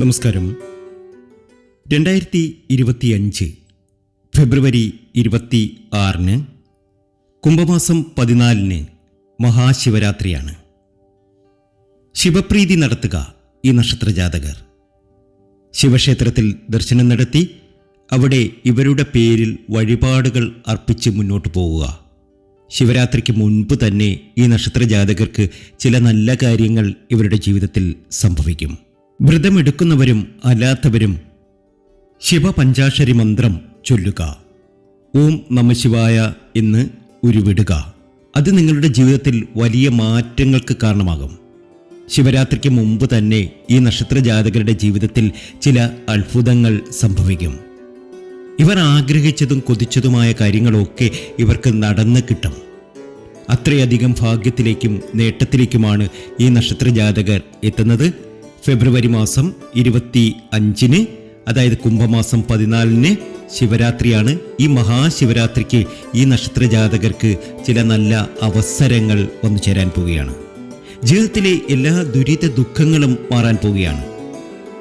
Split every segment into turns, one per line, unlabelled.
നമസ്കാരം. രണ്ടായിരത്തി ഇരുപത്തിയഞ്ച് ഫെബ്രുവരി ഇരുപത്തി ആറിന് കുംഭമാസം പതിനാലിന് മഹാശിവരാത്രിയാണ്. ശിവപ്രീതി നടത്തുക ഈ നക്ഷത്രജാതകർ. ശിവക്ഷേത്രത്തിൽ ദർശനം നടത്തി അവിടെ ഇവരുടെ പേരിൽ വഴിപാടുകൾ അർപ്പിച്ച് മുന്നോട്ട് പോവുക. ശിവരാത്രിക്ക് മുൻപ് തന്നെ ഈ നക്ഷത്രജാതകർക്ക് ചില നല്ല കാര്യങ്ങൾ ഇവരുടെ ജീവിതത്തിൽ സംഭവിക്കും. വ്രതമെടുക്കുന്നവരും അല്ലാത്തവരും ശിവപഞ്ചാക്ഷരി മന്ത്രം ചൊല്ലുക. ഓം നമശിവായ എന്ന് ഉരുവിടുക. അത് നിങ്ങളുടെ ജീവിതത്തിൽ വലിയ മാറ്റങ്ങൾക്ക് കാരണമാകും. ശിവരാത്രിക്ക് മുമ്പ് തന്നെ ഈ നക്ഷത്ര ജാതകരുടെ ജീവിതത്തിൽ ചില അത്ഭുതങ്ങൾ സംഭവിക്കും. ഇവർ ആഗ്രഹിച്ചതും കൊതിച്ചതുമായ കാര്യങ്ങളൊക്കെ ഇവർക്ക് നടന്ന് കിട്ടും. അത്രയധികം ഭാഗ്യത്തിലേക്കും നേട്ടത്തിലേക്കുമാണ് ഈ നക്ഷത്ര ജാതകർ എത്തുന്നത്. ഫെബ്രുവരി മാസം ഇരുപത്തി അഞ്ചിന് അതായത് കുംഭമാസം പതിനാലിന് ശിവരാത്രിയാണ്. ഈ മഹാശിവരാത്രിക്ക് ഈ നക്ഷത്ര ജാതകർക്ക് ചില നല്ല അവസരങ്ങൾ വന്നു ചേരാൻ പോവുകയാണ്. ജീവിതത്തിലെ എല്ലാ ദുരിത ദുഃഖങ്ങളും മാറാൻ പോവുകയാണ്.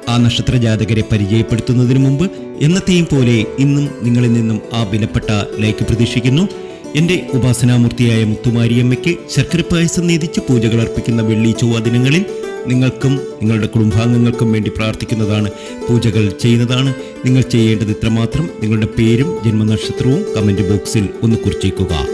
ആ നക്ഷത്ര ജാതകരെ പരിചയപ്പെടുത്തുന്നതിന് മുമ്പ് എന്നത്തെയും പോലെ ഇന്നും നിങ്ങളിൽ നിന്നും ആ വിലപ്പെട്ട ലൈക്ക് പ്രതീക്ഷിക്കുന്നു. എന്റെ ഉപാസനാമൂർത്തിയായ മുത്തുമാരിയമ്മയ്ക്ക് ശർക്കര പായസം നീതിച്ച് പൂജകൾ അർപ്പിക്കുന്ന വെള്ളി ചൊവ്വ ദിനങ്ങളിൽ നിങ്ങൾക്കും നിങ്ങളുടെ കുടുംബാംഗങ്ങൾക്കും വേണ്ടി പ്രാർത്ഥിക്കുന്നതാണ് പൂജകൾ ചെയ്യുന്നതാണ്. നിങ്ങൾ ചെയ്യേണ്ടത് ഇത്രമാത്രം. നിങ്ങളുടെ പേരും ജന്മനക്ഷത്രവും കമന്റ് ബോക്സിൽ ഒന്ന് കുറിച്ചേക്കുക.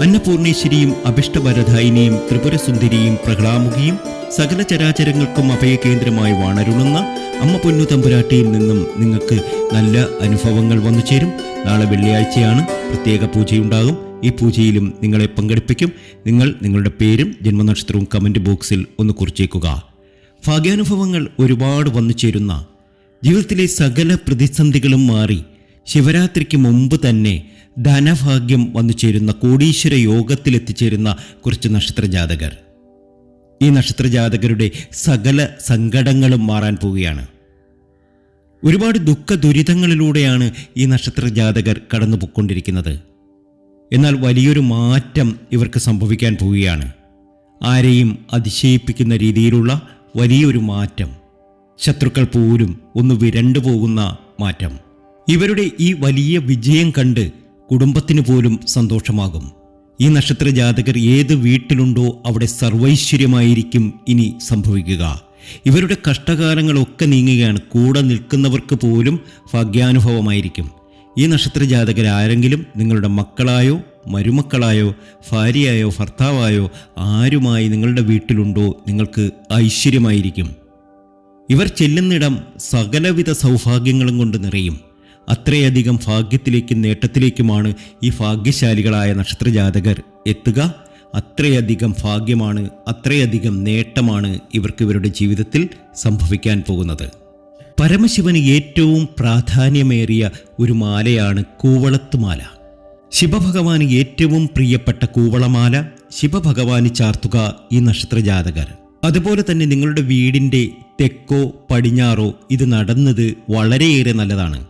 അന്നപൂർണേശ്വരിയും അഭിഷ്ടവരധായിനിയും ത്രിപുരസുന്ദരിയും പ്രഹ്ലാമുഖിയും സകല ചരാചരങ്ങൾക്കും അഭയകേന്ദ്രമായി വാണരുളുന്ന അമ്മ പൊന്നു തമ്പുരാട്ടിയിൽ നിന്നും നിങ്ങൾക്ക് നല്ല അനുഭവങ്ങൾ വന്നു ചേരും. നാളെ വെള്ളിയാഴ്ചയാണ് പ്രത്യേക പൂജയുണ്ടാകും. ഈ പൂജയിലും നിങ്ങളെ പങ്കെടുപ്പിക്കും. നിങ്ങൾ നിങ്ങളുടെ പേരും ജന്മനക്ഷത്രവും കമന്റ് ബോക്സിൽ ഒന്ന് കുറിച്ചേക്കുക. ഭാഗ്യാനുഭവങ്ങൾ ഒരുപാട് വന്നു ചേരുന്ന ജീവിതത്തിലെ സകല പ്രതിസന്ധികളും മാറി ശിവരാത്രിക്ക് മുമ്പ് തന്നെ ധനഭാഗ്യം വന്നു ചേരുന്ന കോടീശ്വര യോഗത്തിൽ എത്തിച്ചേരുന്ന കുറച്ച് നക്ഷത്രജാതകർ. ഈ നക്ഷത്രജാതകരുടെ സകല സങ്കടങ്ങളും മാറാൻ പോവുകയാണ്. ഒരുപാട് ദുഃഖ ദുരിതങ്ങളിലൂടെയാണ് ഈ നക്ഷത്രജാതകർ കടന്നു പൊയ്ക്കൊണ്ടിരിക്കുന്നത് എന്നാൽ വലിയൊരു മാറ്റം ഇവർക്ക് സംഭവിക്കാൻ പോവുകയാണ്. ആരെയും അതിശയിപ്പിക്കുന്ന രീതിയിലുള്ള വലിയൊരു മാറ്റം. ശത്രുക്കൾ പോലും ഒന്ന് വിരണ്ടു പോകുന്ന മാറ്റം. ഇവരുടെ ഈ വലിയ വിജയം കണ്ട് കുടുംബത്തിന് പോലും സന്തോഷമാകും. ഈ നക്ഷത്ര ജാതകർ ഏത് വീട്ടിലുണ്ടോ അവിടെ സർവൈശ്വര്യമായിരിക്കും ഇനി സംഭവിക്കുക. ഇവരുടെ കഷ്ടകാലങ്ങളൊക്കെ നീങ്ങുകയാണ്. കൂടെ നിൽക്കുന്നവർക്ക് പോലും ഭാഗ്യാനുഭവമായിരിക്കും. ഈ നക്ഷത്ര ജാതകർ ആരെങ്കിലും നിങ്ങളുടെ മക്കളായോ മരുമക്കളായോ ഭാര്യയായോ ഭർത്താവായോ ആരുമായി നിങ്ങളുടെ വീട്ടിലുണ്ടോ നിങ്ങൾക്ക് ഐശ്വര്യമായിരിക്കും. ഇവർ ചെല്ലുന്നിടം സകലവിധ സൗഭാഗ്യങ്ങളും കൊണ്ട് നിറയും. അത്രയധികം ഭാഗ്യത്തിലേക്കും നേട്ടത്തിലേക്കുമാണ് ഈ ഭാഗ്യശാലികളായ നക്ഷത്രജാതകർ എത്തുക. അത്രയധികം ഭാഗ്യമാണ് അത്രയധികം നേട്ടമാണ് ഇവർക്ക് ഇവരുടെ ജീവിതത്തിൽ സംഭവിക്കാൻ പോകുന്നത്. പരമശിവന് ഏറ്റവും പ്രാധാന്യമേറിയ ഒരു മാലയാണ് കൂവളത്തുമാല. ശിവഭഗവാന് ഏറ്റവും പ്രിയപ്പെട്ട കൂവളമാല ശിവഭഗവാന് ചാർത്തുക ഈ നക്ഷത്രജാതകർ. അതുപോലെ തന്നെ നിങ്ങളുടെ വീടിന്റെ തെക്കോ പടിഞ്ഞാറോ ഇത് നടന്നത് വളരെയേറെ നല്ലതാണ്.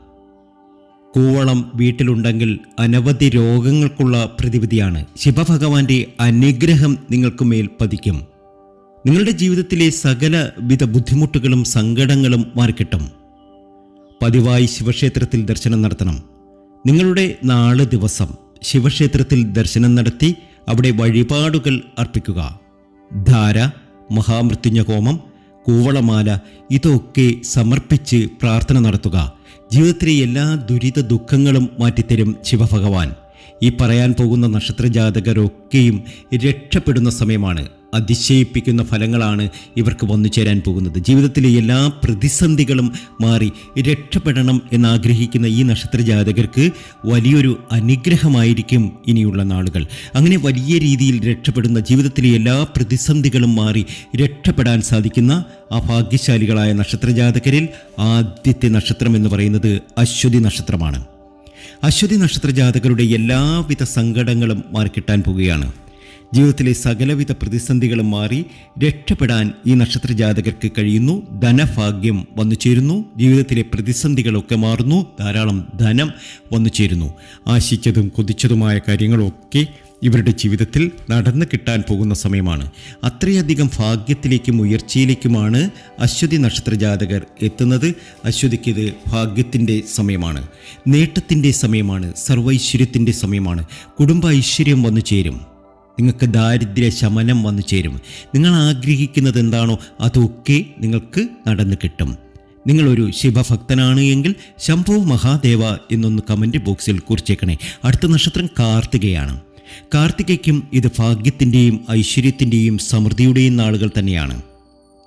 കൂവളം വീട്ടിലുണ്ടെങ്കിൽ അനവധി രോഗങ്ങൾക്കുള്ള പ്രതിവിധിയാണ്. ശിവഭഗവാന്റെ അനുഗ്രഹം നിങ്ങൾക്ക് മേൽ പതിക്കും. നിങ്ങളുടെ ജീവിതത്തിലെ സകലവിധ ബുദ്ധിമുട്ടുകളും സങ്കടങ്ങളും മാറിക്കിട്ടും. പതിവായി ശിവക്ഷേത്രത്തിൽ ദർശനം നടത്തണം. നിങ്ങളുടെ നാല് ദിവസം ശിവക്ഷേത്രത്തിൽ ദർശനം നടത്തി അവിടെ വഴിപാടുകൾ അർപ്പിക്കുക. ധാര മഹാമൃത്യുഞ്ഞ ഹോമം കൂവളമാല ഇതൊക്കെ സമർപ്പിച്ച് പ്രാർത്ഥന നടത്തുക. ജീവിതത്തിലെ എല്ലാ ദുരിത ദുഃഖങ്ങളും മാറ്റിത്തരും ശിവഭഗവാൻ. ഈ പറയാൻ പോകുന്ന നക്ഷത്രജാതകരൊക്കെയും രക്ഷപ്പെടുന്ന സമയമാണ്. അതിശയിപ്പിക്കുന്ന ഫലങ്ങളാണ് ഇവർക്ക് വന്നു ചേരാൻ പോകുന്നത്. ജീവിതത്തിലെ എല്ലാ പ്രതിസന്ധികളും മാറി രക്ഷപ്പെടണം എന്നാഗ്രഹിക്കുന്ന ഈ നക്ഷത്ര ജാതകർക്ക് വലിയൊരു അനുഗ്രഹമായിരിക്കും ഇനിയുള്ള നാളുകൾ. അങ്ങനെ വലിയ രീതിയിൽ രക്ഷപ്പെടുന്ന ജീവിതത്തിലെ എല്ലാ പ്രതിസന്ധികളും മാറി രക്ഷപ്പെടാൻ സാധിക്കുന്ന ആ ഭാഗ്യശാലികളായ നക്ഷത്രജാതകരിൽ ആദ്യത്തെ നക്ഷത്രം എന്ന് പറയുന്നത് അശ്വതി നക്ഷത്രമാണ്. അശ്വതി നക്ഷത്ര ജാതകരുടെ എല്ലാവിധ സങ്കടങ്ങളും മാറിക്കിട്ടാൻ പോവുകയാണ് ജീവിതത്തിലെ സകലവിധ പ്രതിസന്ധികളും മാറി രക്ഷപ്പെടാൻ ഈ നക്ഷത്ര ജാതകർക്ക് കഴിയുന്നു. ധനഭാഗ്യം വന്നു ചേരുന്നു ജീവിതത്തിലെ പ്രതിസന്ധികളൊക്കെ മാറുന്നു. ധാരാളം ധനം വന്നു ചേരുന്നു ആശിച്ചതും കൊതിച്ചതുമായ കാര്യങ്ങളൊക്കെ ഇവരുടെ ജീവിതത്തിൽ നടന്നു കിട്ടാൻ പോകുന്ന സമയമാണ്. അത്രയധികം ഭാഗ്യത്തിലേക്കും ഉയർച്ചയിലേക്കുമാണ് അശ്വതി നക്ഷത്ര ജാതകർ എത്തുന്നത്. അശ്വതിക്ക് ഇത് ഭാഗ്യത്തിന്റെ സമയമാണ്. നേട്ടത്തിന്റെ സമയമാണ്. സർവൈശ്വര്യത്തിന്റെ സമയമാണ്. കുടുംബ ഐശ്വര്യം വന്നു ചേരും നിങ്ങൾക്ക് ദാരിദ്ര്യ ശമനം വന്നു ചേരും. നിങ്ങൾ ആഗ്രഹിക്കുന്നത് എന്താണോ അതൊക്കെ നിങ്ങൾക്ക് നടന്നു കിട്ടും. നിങ്ങളൊരു ശിവഭക്തനാണ് എങ്കിൽ ശംഭു മഹാദേവ എന്നൊന്ന് കമന്റ് ബോക്സിൽ കുറിച്ചേക്കണേ. അടുത്ത നക്ഷത്രം കാർത്തികയാണ്. കാർത്തികയ്ക്കും ഇത് ഭാഗ്യത്തിന്റെയും ഐശ്വര്യത്തിന്റെയും സമൃദ്ധിയുടെയും നാളുകൾ തന്നെയാണ്.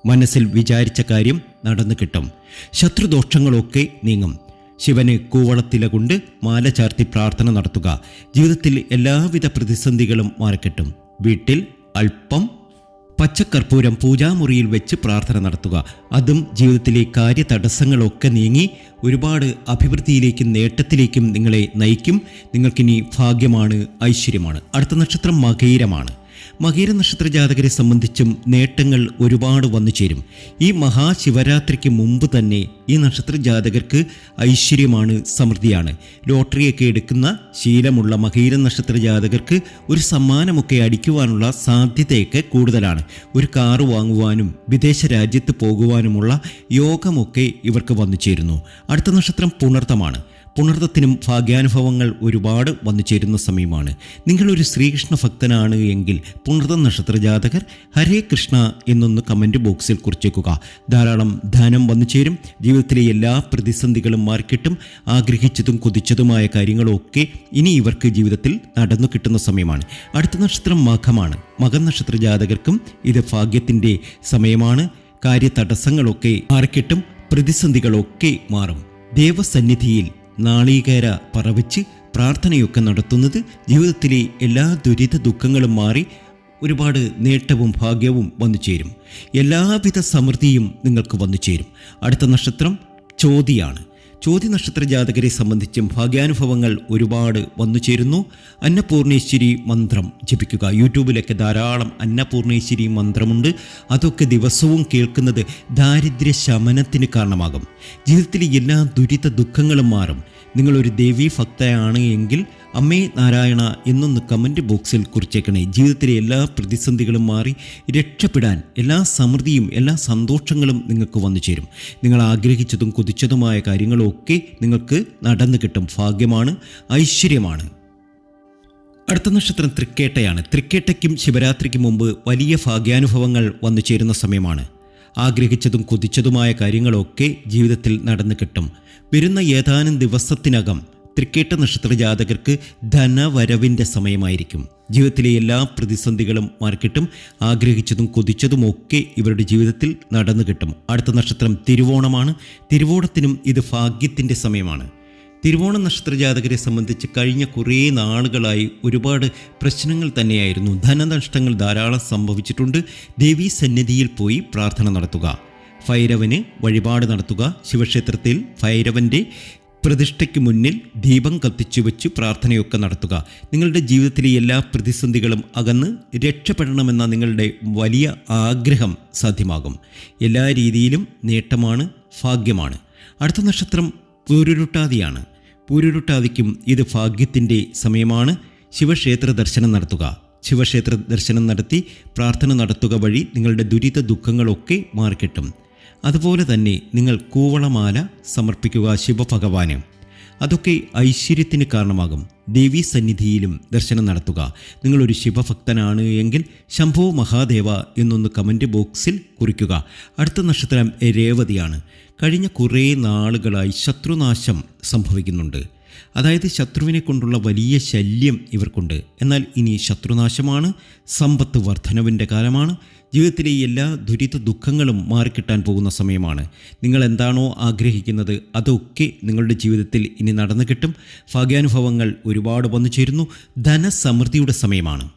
മനസ്സിൽ വിചാരിച്ച കാര്യം നടന്നു കിട്ടും. ശത്രുദോഷങ്ങളൊക്കെ നീങ്ങും. ശിവന് കൂവളത്തില കൊണ്ട് മാല ചാർത്തി പ്രാർത്ഥന നടത്തുക. ജീവിതത്തിൽ എല്ലാവിധ പ്രതിസന്ധികളും മാറിക്കിട്ടും. വീട്ടിൽ അല്പം പച്ചക്കർപ്പൂരം പൂജാമുറിയിൽ വെച്ച് പ്രാർത്ഥന നടത്തുക. അതും ജീവിതത്തിലെ കാര്യ തടസ്സങ്ങളൊക്കെ നീങ്ങി ഒരുപാട് അഭിവൃദ്ധിയിലേക്കും നേട്ടത്തിലേക്കും നിങ്ങളെ നയിക്കും. നിങ്ങൾക്കിനി ഭാഗ്യമാണ് ഐശ്വര്യമാണ്. അടുത്ത നക്ഷത്രം മകീരമാണ് മകീര നക്ഷത്ര ജാതകരെ സംബന്ധിച്ചും നേട്ടങ്ങൾ ഒരുപാട് വന്നു ചേരും. ഈ മഹാശിവരാത്രിക്ക് മുമ്പ് തന്നെ ഈ നക്ഷത്ര ജാതകർക്ക് ഐശ്വര്യമാണ് സമൃദ്ധിയാണ്. ലോട്ടറിയൊക്കെ എടുക്കുന്ന ശീലമുള്ള മകീര നക്ഷത്ര ജാതകർക്ക് ഒരു സമ്മാനമൊക്കെ അടിക്കുവാനുള്ള സാധ്യതയൊക്കെ കൂടുതലാണ്. ഒരു കാറ് വാങ്ങുവാനും വിദേശ രാജ്യത്ത് പോകുവാനുമുള്ള യോഗമൊക്കെ ഇവർക്ക് വന്നു ചേരുന്നു. അടുത്ത നക്ഷത്രം പുണർത്തമാണ്. പുണർത്തത്തിനും ഭാഗ്യാനുഭവങ്ങൾ ഒരുപാട് വന്നു ചേരുന്ന സമയമാണ്. നിങ്ങളൊരു ശ്രീകൃഷ്ണ ഭക്തനാണ് എങ്കിൽ പുണർത്ത നക്ഷത്ര ജാതകർ ഹരേ കൃഷ്ണ എന്നൊന്ന് കമന്റ് ബോക്സിൽ കുറിച്ചേക്കുക. ധാരാളം ധനം വന്നു ചേരും ജീവിതത്തിലെ എല്ലാ പ്രതിസന്ധികളും മാർക്കിട്ടും ആഗ്രഹിച്ചതും കൊതിച്ചതുമായ കാര്യങ്ങളൊക്കെ ഇനി ഇവർക്ക് ജീവിതത്തിൽ നടന്നു കിട്ടുന്ന സമയമാണ്. അടുത്ത നക്ഷത്രം മഖമാണ് മകൻ നക്ഷത്ര ജാതകർക്കും ഇത് ഭാഗ്യത്തിന്റെ സമയമാണ്. കാര്യതടസ്സങ്ങളൊക്കെ മാർക്കിട്ടും പ്രതിസന്ധികളൊക്കെ മാറും. ദേവസന്നിധിയിൽ നാളീകേര പറവിച്ച് പ്രാർത്ഥനയൊക്കെ നടത്തുന്നത് ജീവിതത്തിലെ എല്ലാ ദുരിത ദുഃഖങ്ങളും മാറി ഒരുപാട് നേട്ടവും ഭാഗ്യവും വന്നു ചേരും. എല്ലാവിധ സമൃദ്ധിയും നിങ്ങൾക്ക് വന്നു ചേരും. അടുത്ത നക്ഷത്രം ചോതിയാണ്. ചോദ്യ നക്ഷത്ര ജാതകരെ സംബന്ധിച്ചും ഭാഗ്യാനുഭവങ്ങൾ ഒരുപാട് വന്നു ചേരുന്നു അന്നപൂർണേശ്വരി മന്ത്രം ജപിക്കുക. യൂട്യൂബിലൊക്കെ ധാരാളം അന്നപൂർണേശ്വരി മന്ത്രമുണ്ട്. അതൊക്കെ ദിവസവും കേൾക്കുന്നത് ദാരിദ്ര്യ ശമനത്തിന് കാരണമാകും. ജീവിതത്തിലെ എല്ലാ ദുരിത ദുഃഖങ്ങളും മാറും. നിങ്ങളൊരു ദേവീ ഭക്തയാണ് എങ്കിൽ അമ്മേ നാരായണ എന്നൊന്ന് കമന്റ് ബോക്സിൽ കുറിച്ചേക്കണേ. ജീവിതത്തിലെ എല്ലാ പ്രതിസന്ധികളും മാറി രക്ഷപ്പെടാൻ എല്ലാ സമൃദ്ധിയും എല്ലാ സന്തോഷങ്ങളും നിങ്ങൾക്ക് വന്നു ചേരും. നിങ്ങൾ ആഗ്രഹിച്ചതും കൊതിച്ചതുമായ കാര്യങ്ങളൊക്കെ നിങ്ങൾക്ക് നടന്നു കിട്ടും. ഭാഗ്യമാണ് ഐശ്വര്യമാണ്. അടുത്ത നക്ഷത്രം തൃക്കേട്ടയാണ്. തൃക്കേട്ടയ്ക്കും ശിവരാത്രിക്കും മുമ്പ് വലിയ ഭാഗ്യാനുഭവങ്ങൾ വന്നു ചേരുന്ന സമയമാണ്. ആഗ്രഹിച്ചതും കൊതിച്ചതുമായ കാര്യങ്ങളൊക്കെ ജീവിതത്തിൽ നടന്നു കിട്ടും. വരുന്ന ഏതാനും ദിവസത്തിനകം തൃക്കേട്ട നക്ഷത്ര ജാതകർക്ക് ധനവരവിന്റെ സമയമായിരിക്കും. ജീവിതത്തിലെ എല്ലാ പ്രതിസന്ധികളും മാർക്കിട്ടും ആഗ്രഹിച്ചതും കൊതിച്ചതുമൊക്കെ ഇവരുടെ ജീവിതത്തിൽ നടന്നു കിട്ടും. അടുത്ത നക്ഷത്രം തിരുവോണമാണ്. തിരുവോണത്തിനും ഇത് ഭാഗ്യത്തിന്റെ സമയമാണ്. തിരുവോണ നക്ഷത്ര ജാതകരെ സംബന്ധിച്ച് കഴിഞ്ഞ കുറേ നാളുകളായി ഒരുപാട് പ്രശ്നങ്ങൾ തന്നെയായിരുന്നു. ധനനഷ്ടങ്ങൾ ധാരാളം സംഭവിച്ചിട്ടുണ്ട്. ദേവീ സന്നിധിയിൽ പോയി പ്രാർത്ഥന നടത്തുക. ഭൈരവന് വഴിപാട് നടത്തുക. ശിവക്ഷേത്രത്തിൽ ഭൈരവന്റെ പ്രതിഷ്ഠയ്ക്ക് മുന്നിൽ ദീപം കത്തിച്ചു വെച്ച് പ്രാർത്ഥനയൊക്കെ നടത്തുക. നിങ്ങളുടെ ജീവിതത്തിലെ എല്ലാ പ്രതിസന്ധികളും അകന്ന് രക്ഷപ്പെടണമെന്ന നിങ്ങളുടെ വലിയ ആഗ്രഹം സാധ്യമാകും. എല്ലാ രീതിയിലും നേട്ടമാണ് ഭാഗ്യമാണ്. അടുത്ത നക്ഷത്രം പൂരുരുട്ടാതിയാണ് പൂരുരുട്ടാതിക്കും ഇത് ഭാഗ്യത്തിന്റെ സമയമാണ്. ശിവക്ഷേത്ര ദർശനം നടത്തുക. ശിവക്ഷേത്ര ദർശനം നടത്തി പ്രാർത്ഥന നടത്തുക വഴി നിങ്ങളുടെ ദുരിത ദുഃഖങ്ങളൊക്കെ മാറിക്കിട്ടും. അതുപോലെ തന്നെ നിങ്ങൾ കൂവളമാല സമർപ്പിക്കുക ശിവഭഗവാന്. അതൊക്കെ ഐശ്വര്യത്തിന് കാരണമാകും. ദേവീ സന്നിധിയിലും ദർശനം നടത്തുക. നിങ്ങളൊരു ശിവഭക്തനാണ് എങ്കിൽ ശംഭോ മഹാദേവ എന്നൊന്ന് കമന്റ് ബോക്സിൽ കുറിക്കുക. അടുത്ത നക്ഷത്രം രേവതിയാണ്. കഴിഞ്ഞ കുറേ നാളുകളായി ശത്രുനാശം സംഭവിക്കുന്നുണ്ട്. അതായത് ശത്രുവിനെ കൊണ്ടുള്ള വലിയ ശല്യം ഇവർക്കുണ്ട്. എന്നാൽ ഇനി ശത്രുനാശമാണ് സമ്പത്ത് വർധനവിന്റെ കാലമാണ്. ജീവിതത്തിലെ എല്ലാ ദുരിത ദുഃഖങ്ങളും മാറിക്കിട്ടാൻ പോകുന്ന സമയമാണ്. നിങ്ങൾ എന്താണോ ആഗ്രഹിക്കുന്നത് അതൊക്കെ നിങ്ങളുടെ ജീവിതത്തിൽ ഇനി നടന്നു കിട്ടും. ഭാഗ്യാനുഭവങ്ങൾ ഒരുപാട് വന്നു ചേരുന്നു. ധനസമൃദ്ധിയുടെ സമയമാണ്.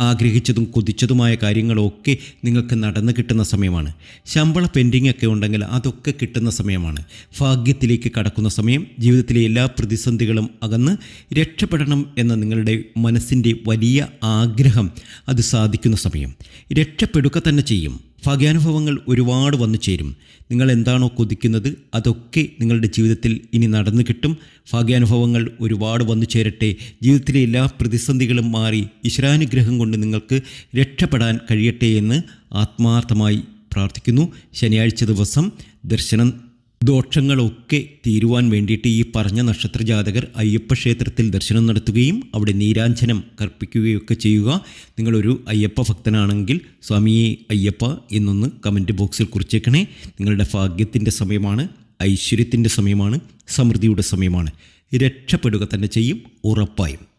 ആഗ്രഹിച്ചതും കൊതിച്ചതുമായ കാര്യങ്ങളൊക്കെ നിങ്ങൾക്ക് നടന്നു കിട്ടുന്ന സമയമാണ്. ശമ്പള പെൻഡിങ് ഒക്കെ ഉണ്ടെങ്കിൽ അതൊക്കെ കിട്ടുന്ന സമയമാണ്. ഭാഗ്യത്തിലേക്ക് കടക്കുന്ന സമയം ജീവിതത്തിലെ എല്ലാ പ്രതിസന്ധികളും അകന്ന് രക്ഷപ്പെടണം എന്ന നിങ്ങളുടെ മനസ്സിന്റെ വലിയ ആഗ്രഹം അത് സാധിക്കുന്ന സമയം. രക്ഷപ്പെടുക തന്നെ ചെയ്യും. ഭാഗ്യാനുഭവങ്ങൾ ഒരുപാട് വന്നു ചേരും. നിങ്ങൾ എന്താണോ കൊതിക്കുന്നത് അതൊക്കെ നിങ്ങളുടെ ജീവിതത്തിൽ ഇനി നടന്നു കിട്ടും. ഭാഗ്യാനുഭവങ്ങൾ ഒരുപാട് വന്നു ചേരട്ടെ. ജീവിതത്തിലെ എല്ലാ പ്രതിസന്ധികളും മാറി ഈശ്വരാനുഗ്രഹം കൊണ്ട് നിങ്ങൾക്ക് രക്ഷപ്പെടാൻ കഴിയട്ടെ എന്ന് ആത്മാർത്ഥമായി പ്രാർത്ഥിക്കുന്നു. ശനിയാഴ്ച ദിവസം ദർശനം ദോഷങ്ങളൊക്കെ തീരുവാൻ വേണ്ടിയിട്ട് ഈ പറഞ്ഞ നക്ഷത്ര ജാതകർ അയ്യപ്പ ക്ഷേത്രത്തിൽ ദർശനം നടത്തുകയും അവിടെ നീരാഞ്ജനം കർപ്പിക്കുകയൊക്കെ ചെയ്യുക. നിങ്ങളൊരു അയ്യപ്പ ഭക്തനാണെങ്കിൽ സ്വാമിയെ അയ്യപ്പ എന്നൊന്ന് കമന്റ് ബോക്സിൽ കുറിച്ചേക്കണേ. നിങ്ങളുടെ ഭാഗ്യത്തിന്റെ സമയമാണ് ഐശ്വര്യത്തിന്റെ സമയമാണ് സമൃദ്ധിയുടെ സമയമാണ്. രക്ഷപ്പെടുക തന്നെ ചെയ്യും ഉറപ്പായും.